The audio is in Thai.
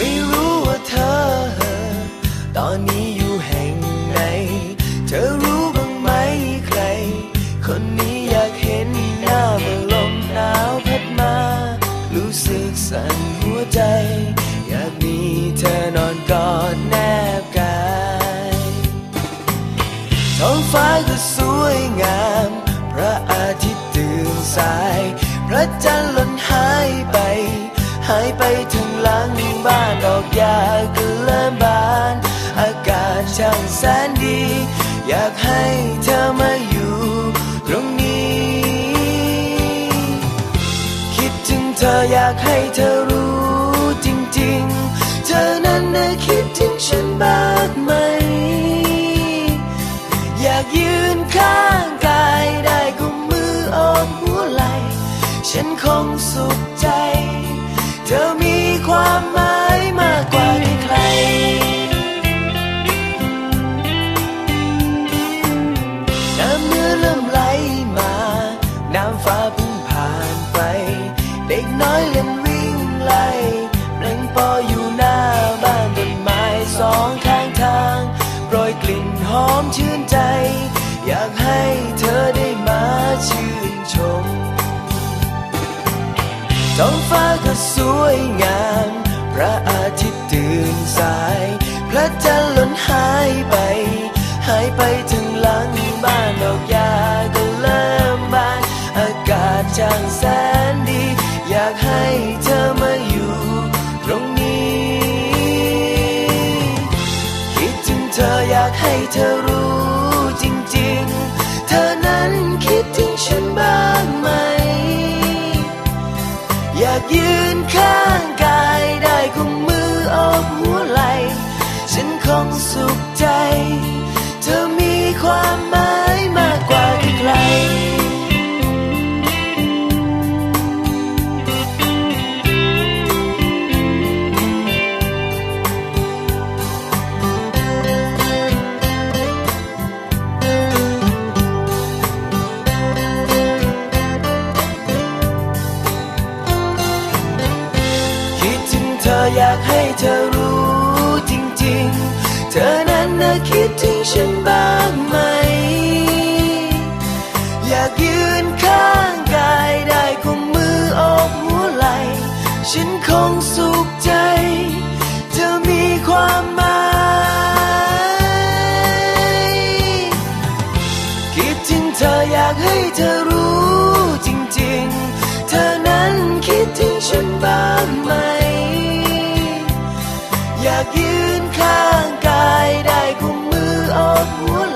ไม่รู้ว่าเธอ ตอนนี้อยู่แห่งไหน เธอรู้บ้างไหมใคร คนนี้อยากเห็นหน้าเมื่อลมหนาวพัดมา รู้สึกสั่นหัวใจ อยากมีเธอนอนกอดแนบกายท้องฟ้าก็สวยงาม พระอาทิตย์ตื่นสาย พระจันทร์หล่นหายไป หายไปถึง บ้านดอกหญ้าก็เริ่มบาน อากาศช่างแสนดี อยากให้เธอมาอยู่ ตรงนี้ คิดถึงเธออยากให้เธอรู้จริง ๆ เธอนั้นน่ะคิดถึงฉันบ้างไหม อยากยืนข้างกายได้กุมมือโอบหัวไหล่ฉันคงสุขใจ เธอมี ความหมายมากกว่าใคร น้ำเมื่อเริ่มไหลมา น้ำฟ้าเพิ่งผ่านไป เด็กน้อยเล่นวิ่งไล่เพลงปออยู่หน้าบ้านต้นไม้สองข้างทางโปรยกลิ่นหอมชื่นใจ อยากให้เธอ ท้องฟ้าก็สวยงาม พระอาทิตย์ตื่นสาย พระจันทร์ล่นหายไป หายไปถึงหลังบ้านดอกหญ้าก็เริ่มบาน อากาศช่างแสนดี อยากให้เธอมาอยู่ตรงนี้ คิดถึงเธออยากให้เธอรู้จริง ๆ เธอนั้นคิดถึง ยืนข้างกายได้กุมมือโอกหัวไหล ฉันคงสุขใจ อยากให้เธอรู้จริงๆ เธอนั้นน่ะคิดถึงฉันบ้างไหม อยากยืนข้างกายได้กุมมือโอบหัวไหล่ฉันคงสุขใจ เธอมีความหมายคิดถึงเธออยากให้เธอรู้จริงๆ เธอนั้นคิดถึงฉันบ้างไหม อยากยืนข้างกายได้กุมมือออกหัว